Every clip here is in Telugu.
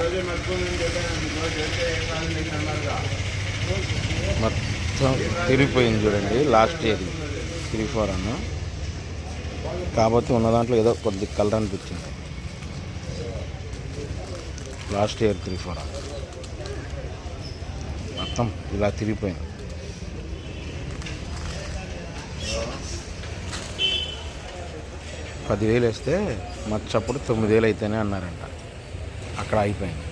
రోజే చెప్పాను చేస్తే ఏం కాదు మీకు అన్నారుగా. మొత్తం తిరిగిపోయింది చూడండి లాస్ట్ ఇయర్ త్రీ ఫోర్ అన్న. కాకపోతే ఉన్న దాంట్లో ఏదో కొద్ది కలర్ అనిపించింది. లాస్ట్ ఇయర్ త్రీ ఫోర్ మొత్తం ఇలా తిరిగిపోయింది. పదివేలు వేస్తే మచ్చప్పుడు తొమ్మిది వేలు అయితేనే అన్నారంట. అక్కడ అయిపోయింది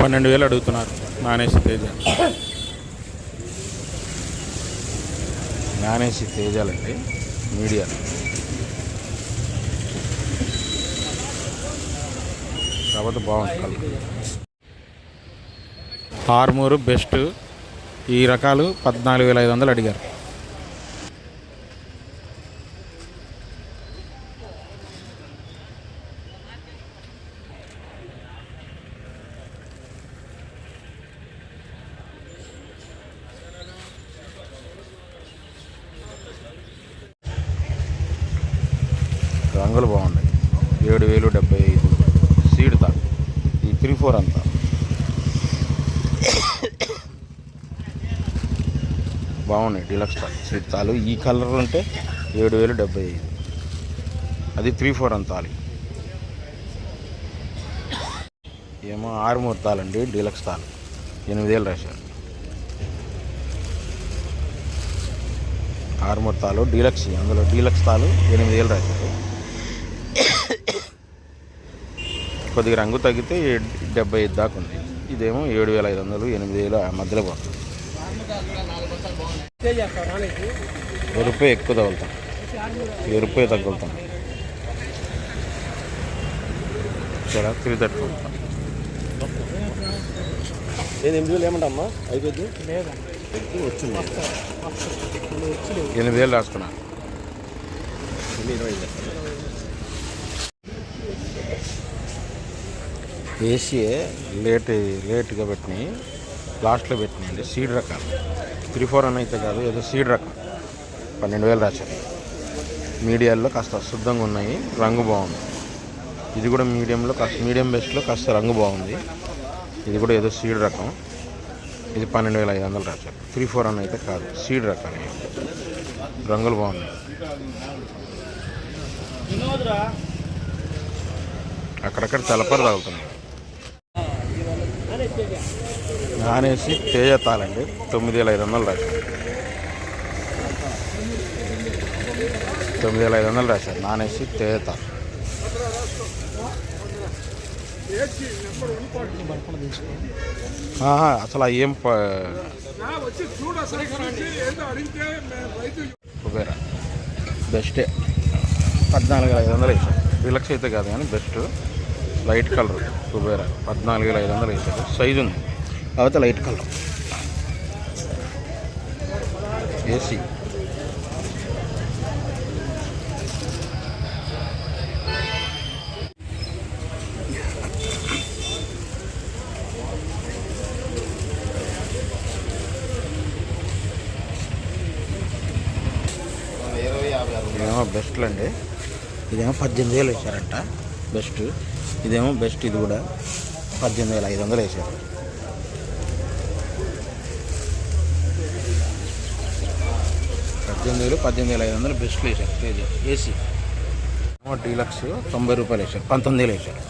పన్నెండు వేలు అడుగుతున్నారు నానేసి తేజ. నానేసి తేజాలండి మీడియా. కాబట్టి బాగుంది కలర్. ఆర్మూరు బెస్ట్ ఈ రకాలు పద్నాలుగు వేల ఐదు వందలు అడిగారు. రంగులు బాగున్నాయి. ఏడు వేలు డెబ్బై ఐదు. సీడ్ తా ఈ త్రీ ఫోర్ అంతా. బాగున్నాయి డీలక్స్ తాలు సీడ్ తాలు ఈ కలర్ ఉంటే ఏడు వేలు డెబ్బై ఐదు. అది త్రీ ఫోర్ అంతాలి ఏమో ఆరు మూడు డీలక్స్ తాలు ఎనిమిది వేలు రాశారు ఆరు ముత్తాలు తాలు డీలక్స్. అందులో డీలక్స్ తాలు ఎనిమిది వేలు రాశారు కొద్దిగా రంగు తగ్గితే డెబ్బై ఐదు దాకా ఉంది. ఇదేమో ఏడు వేల ఐదు వందలు ఎనిమిది వేలు ఆ మధ్యలో పోతుంది. రూపాయ ఎక్కువ తగులుతాం. వెయ్యి రూపాయ తగ్గుతాం ఇక్కడ త్రీ థర్టీ నేను ఎనిమిది వేలు ఏమంటమ్మా? అయిపోద్ది ఎక్కువ వచ్చింది ఎనిమిది వేలు రాసుకున్నా. ఇరవై ఏసీఏ లేట్ లేట్గా పెట్టినాయి. లాస్ట్లో పెట్టినాయండి సీడ్ రకాలు త్రీ ఫోర్ అని అయితే కాదు ఏదో సీడ్ రకం. పన్నెండు వేలు రాశారు. మీడియాల్లో కాస్త శుద్ధంగా ఉన్నాయి. రంగు బాగుంది. ఇది కూడా మీడియంలో కాస్త మీడియం బెస్ట్లో కాస్త రంగు బాగుంది. ఇది కూడా ఏదో సీడ్ రకం. ఇది పన్నెండు వేల ఐదు వందలు రాశారు. త్రీ ఫోర్ అని అయితే కాదు సీడ్ రకాలు రంగులు బాగున్నాయి. అక్కడక్కడ తెల్లపర తగులుతున్నాయి నానేసి తేజ తాళండి. తొమ్మిది వేల ఐదు వందలు రాశారు. తొమ్మిది వేల ఐదు వందలు రాశారు. నానేసి తేజ తాళ. అసలు ఏం కుబేరా. బెస్టే. పద్నాలుగు వేల ఐదు వందలు వేసాడు డీలక్స్ అయితే కాదు కానీ బెస్ట్. Light colour Kubera. పద్నాలుగు వేల ఐదు వందలు వేసారు సైజు ఉంది. కాకపోతే లైట్ కలర్ ఏసీ. ఇదేమో బెస్ట్లు అండి. ఇదేమో పద్దెనిమిది వేలు వేసారంట బెస్ట్ ఇదేమో బెస్ట్ ఇది కూడా. పద్దెనిమిది వేల ఐదు వందలు వేసారు పద్దెనిమిది వేలు పద్దెనిమిది వేల ఐదు వందలు బెస్ట్లు వేసారు తేజ ఏసీ. డీలక్స్ తొంభై రూపాయలు వేసారు పంతొమ్మిది వేలు వేసారు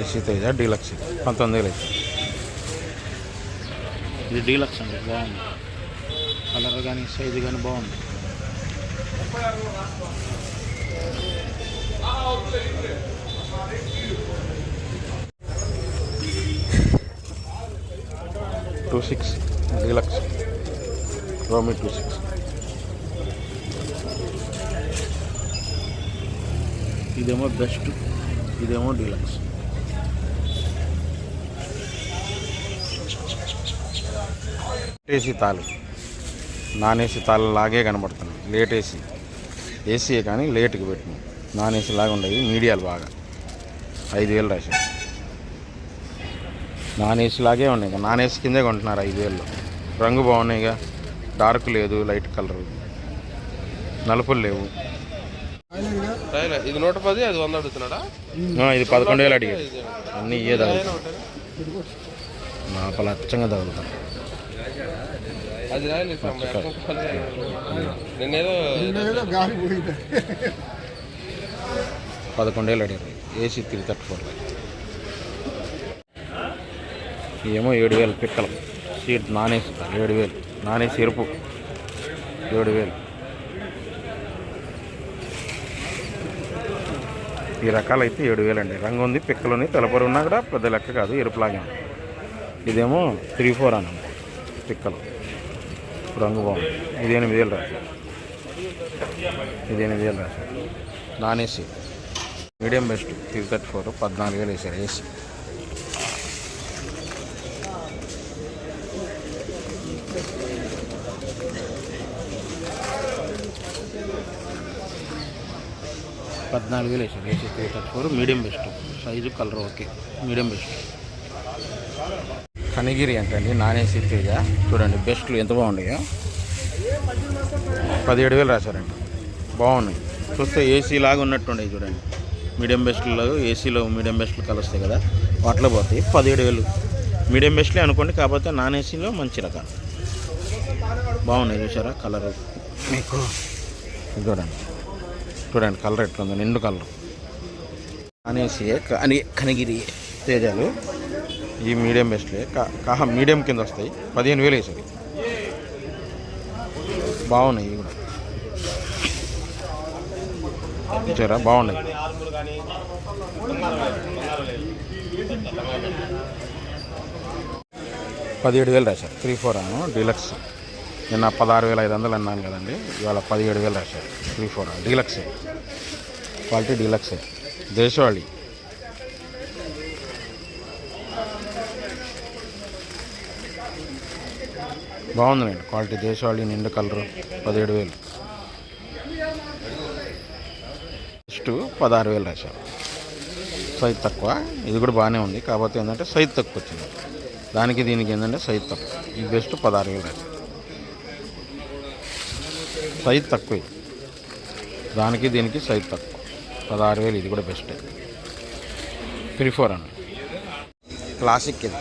ఏసీ తేజ డీలక్స్. పంతొమ్మిది వేలు వేసారు ఇది డీలక్స్ అండి బాగుంది. కలర్ కానీ సైజు కానీ బాగుంది. Two six deluxe. రోమి two six ఇదేమో బెస్ట్ ఇదేమో డీలక్స్ ఏసీ తాలు నాన్ ఏసీ తాళ్ళు లాగే కనబడుతున్నాయి. లేట్ ఏసీ ఏసీ కానీ లేట్కి పెట్టినాయి. నాన్ ఏసీ లాగా ఉండేవి. మీడియాలు బాగా. ఐదు వేలు రాశారు నాన్ ఏసీ లాగే ఉన్నాయి. నాన్ ఏసీ కిందే కొంటున్నారు ఐదు వేలు. రంగు బాగున్నాయిగా. డార్క్ లేదు లైట్ కలర్. నలుపులు లేవు. ఇది నూట పది అది వంద అడుగుతున్నాడా? ఆ, ఇది పదకొండు వేలు అడిగాడు. అన్నీ ఇయ్యే తగులుతాయి లోపల అచ్చంగా తగులుతాయి అది రాయలేదు నిన్నేదో పదకొండు వేలు అడిగారు ఏసీ త్రీ థర్టీ ఫోర్ ఏమో ఏడు వేలు పిక్కలు సీట్ నాన్ ఏసీ ఏడు వేలు నాన్ ఏసీ ఎరుపు. ఏడు వేలు. ఈ రకాలైతే ఏడు వేలండి. రంగు ఉంది పిక్కలు ఉంది తెలపరు ఉన్నా కూడా పెద్ద లెక్క కాదు ఎరుపులాగే ఉంది. ఇదేమో త్రీ ఫోర్ అని పిక్కలు. రంగు బాగుంది. ఇది ఎనిమిది వేలు రాశారు. ఇది ఎనిమిది వేలు రాశారు. Non AC medium best three thirty four పద్నాలుగు వేలు వేసారు ఏసీ. పద్నాలుగు వేలు వేసారు. AC three thirty four medium best size colour okay medium best Kanigiri అంటండి నాన్ ఏసీ తేజ చూడండి బెస్ట్లు ఎంత బాగున్నాయో. పదిహేడు వేలు రాశారండి. బాగున్నాయి. చూస్తే ఏసీ లాగా ఉన్నట్టుండే చూడండి. మీడియం బెస్ట్లో ఏసీలో మీడియం బెస్ట్లు కలుస్తాయి కదా. వాటిలో పోతాయి. పదిహేడు వేలు. మీడియం బెస్ట్లే అనుకోండి కాకపోతే నాన్ ఏసీలో మంచి రకాలు బాగున్నాయి చూసారా? కలర్ మీకు చూడండి చూడండి కలర్ ఎట్లుందో నిండు కలర్. నాన్ ఏసీ అని కనిగిరి తేజాలు. ఈ మీడియం బెస్ట్లే. కా కాహా మీడియం కింద వస్తాయి పదిహేను వేలు వేసాయి బాగున్నాయి ఇవి కూడా. చూసారా? బాగున్నాయి. పదిహేడు వేలు రాశారు. త్రీ ఫోర్ అను డీలక్స్. నిన్న పదహారు వేల ఐదు వందలు అన్నాను కదండి. ఇవాళ పదిహేడు వేలు రాశారు. త్రీ ఫోర్ డీలక్సే క్వాలిటీ డీలక్సే దేశవాళి. బాగుందండి. క్వాలిటీ దేశవాళీ నిండు కలరు. పదిహేడు వేలు. నెక్స్ట్ పదహారు వేలు రాశారు. సైజ్ తక్కువ. ఇది కూడా బాగానే ఉంది. కాకపోతే ఏంటంటే సైజ్ తక్కువ వచ్చింది. దానికి దీనికి ఏంటంటే సైజ్ తక్కువ. ఈ బెస్ట్ పదహారు వేలు రాశారు. సైజ్ తక్కువ. దానికి దీనికి సైజ్ తక్కువ. పదహారు వేలు ఇది కూడా బెస్ట్. త్రీ ఫోర్ అన్న. క్లాసిక్ ఇది.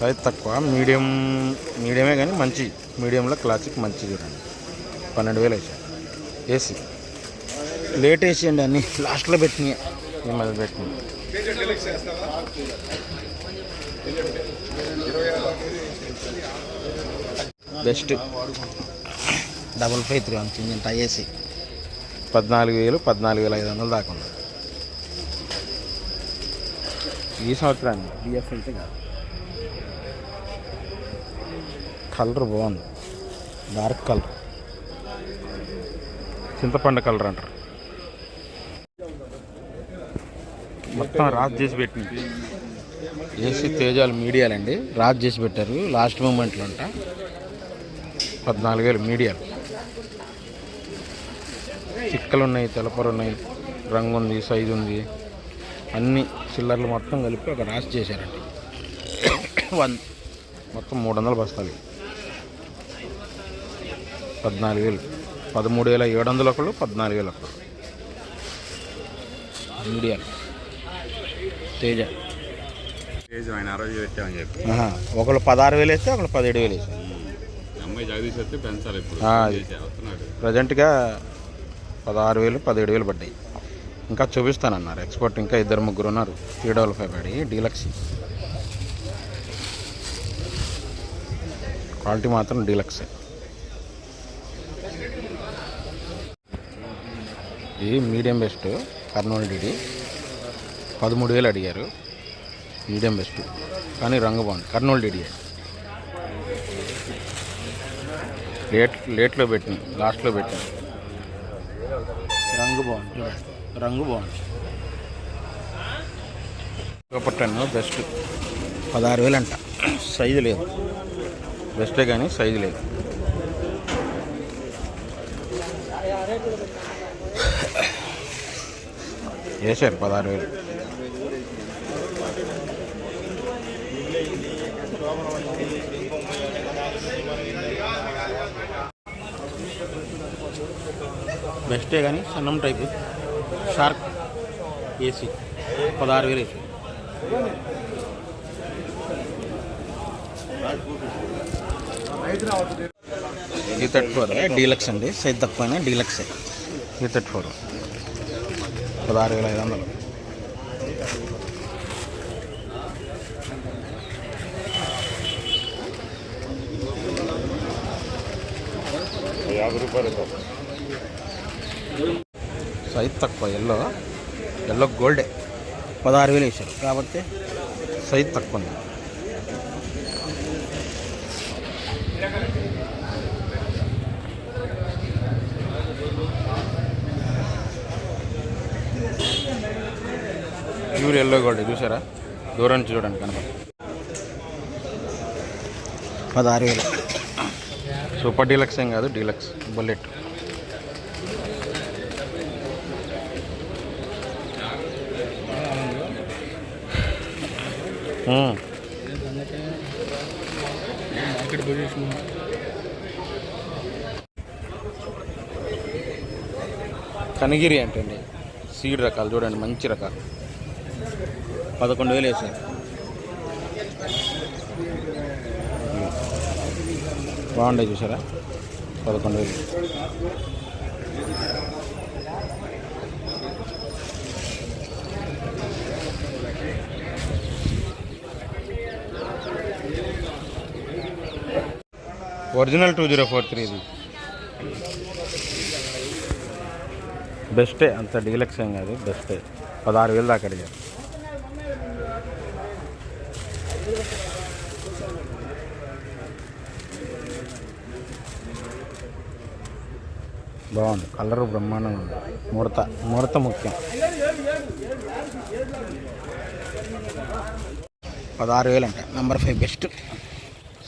సైజ్ తక్కువ మీడియం మీడియమే కానీ మంచి మీడియంలో క్లాసిక్ మంచి చూడండి పన్నెండు వేలు వేసారు ఏసీ. లేట్ ఏసీ అండి అన్ని. లాస్ట్లో పెట్టినాయి. ఈ మధ్య పెట్టినాయి? Best. Double five three one ఇంత ఏసీ. పద్నాలుగు వేలు పద్నాలుగు వేల ఐదు వందలు దాకా ఉంది. ఈ సంవత్సరాన్ని బిఎఫ్ అయితే కాదు. కలర్ బాగుంది. Dark colour. చింతపండు కలర్ అంటారు. మొత్తం రాజ్ చేసి పెట్టింది. ఏసీ తేజాలు మీడియాలండి. రాజ్ చేసి పెట్టారు. లాస్ట్ మూమెంట్లో అంట. పద్నాలుగు వేలు మీడియాలు. చిక్కలు ఉన్నాయి తెలపరు ఉన్నాయి రంగు ఉంది సైజు ఉంది అన్ని చిల్లర్లు మొత్తం కలిపి ఒక రాసి చేశారండి. వన్ మొత్తం మూడు వందల బస్తాలు పద్నాలుగు వేలు పదమూడు వేల ఏడు వందలు ఒకళ్ళు పద్నాలుగు వేలు ఒకళ్ళు మీడియాలు తేజ. ఒకళ్ళు పదహారు వేలు వేస్తే ఒకళ్ళు పదిహేడు వేలు వేసారు. ప్రజెంట్గా పదహారు వేలు పదిహేడు వేలు పడ్డాయి. ఇంకా చూపిస్తానన్నారు. ఎక్స్పోర్ట్ ఇంకా ఇద్దరు ముగ్గురు ఉన్నారు. త్రీ డబల్ ఫైవ్ పడి డీలక్స్ క్వాలిటీ మాత్రం డీలక్స్ ఇది మీడియం బెస్ట్ కర్నూలు డిడి పదమూడు వేలు అడిగారు. మీడియం బెస్ట్ కానీ రంగు బాగుంది. కర్నూలు డిడి లేట్ లేట్లో పెట్టిన లాస్ట్లో పెట్టిన. రంగు బాగుంది. రంగు బాగుంది. సూపర్ టెన్ బెస్ట్ పదహారు వేలు అంట సైజు లేదు. బెస్టే కానీ సైజు లేదు. వేసారు పదహారు వేలు. బెస్టే కానీ సన్నం టైపు. Shark AC. పదహారు వేలు వేసి ఈ థర్టీ ఫోర్ డీలక్స్ అండి. సైజ్ తక్కువ డీలక్స్ ఈ థర్టీ ఫోర్ పదహారు వేల ఐదు వందలు. యాభై రూపాయలు సైజ్ తక్కువ ఎల్లో ఎల్లో గోల్డే పదహారు వేలు వేసారు. కాబట్టి సైజ్ తక్కువ ఉంది. ప్యూర్ ఎల్లో గోల్డ్ చూసారా? దూరం నుంచి చూడండి కనుక. పదహారు వేలు. సూపర్ డీలక్స్ ఏం కాదు డీలక్స్ బుల్లెట్. మ్మ్. అంటే అంటండి. సీడ్ రకాలు చూడండి మంచి రకాలు. పదకొండు వేలు వేసారు. బాగుండే చూసారా? పదకొండు వేలు. ఒరిజినల్ టూ జీరో ఫోర్ త్రీది బెస్టే అంత డీలక్స్ ఏం కాదు బెస్టే. పదహారు వేలు దాకా అడిగారు. బాగుంది కలర్ బ్రహ్మాండంగా ఉంది. ముడత ముడత ముఖ్యం. పదహారు వేలు అంట నెంబర్ ఫైవ్ బెస్ట్.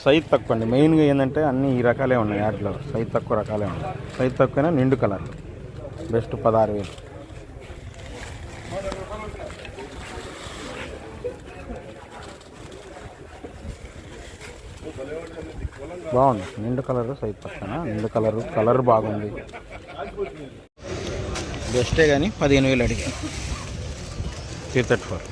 సైజ్ తక్కువ అండి. మెయిన్గా ఏంటంటే అన్ని ఈ రకాలే ఉన్నాయి వాటిలో సైజ్ తక్కువ రకాలే ఉన్నాయి. సైజ్ తక్కువైనా నిండు కలర్ బెస్ట్ పదహారు వేలు. బాగుంది. నిండు కలర్ సైజ్ పక్కన నిండు కలర్. కలర్ బాగుంది. బెస్టే కానీ పదిహేను వేలు అడిగాను. త్రీ థర్టీ ఫోర్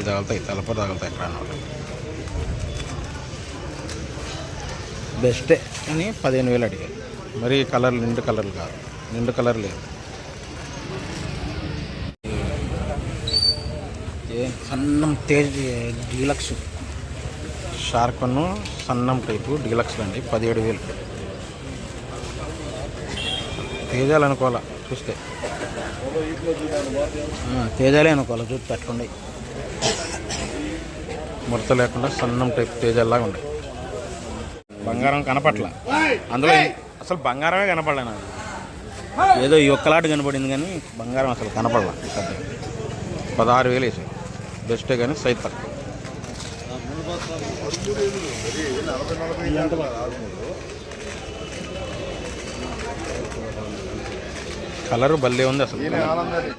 ఇది తగులుతాయి తలప తగులుతాయి ఎక్కడ బెస్టే అని పదిహేను వేలు అడిగారు. మరి కలర్ నిండు కలర్లు కాదు. నిండు కలర్ లేదు. ఏ సన్నం తేజ్ డీలక్స్. షార్కన్ను సన్నం టైపు డీలక్స్ అండి పదిహేడు వేలు. తేజాలు అనుకోవాలా? చూస్తే. తేజాలే అనుకోవాలి? చూసి పెట్టండి ముడత లేకుండా సన్నం టైప్ తేజల్లా ఉన్నాయి బంగారం కనపట్ల. అందులో అసలు బంగారమే కనపడలే నాకు. ఏదో ఈ ఒక్కలాట కనపడింది కానీ బంగారం అసలు కనపడలా. పదహారు వేలు వేసాయి. బెస్టే కానీ సైజ్ తక్కువ. కలరు భలే ఉంది అసలు.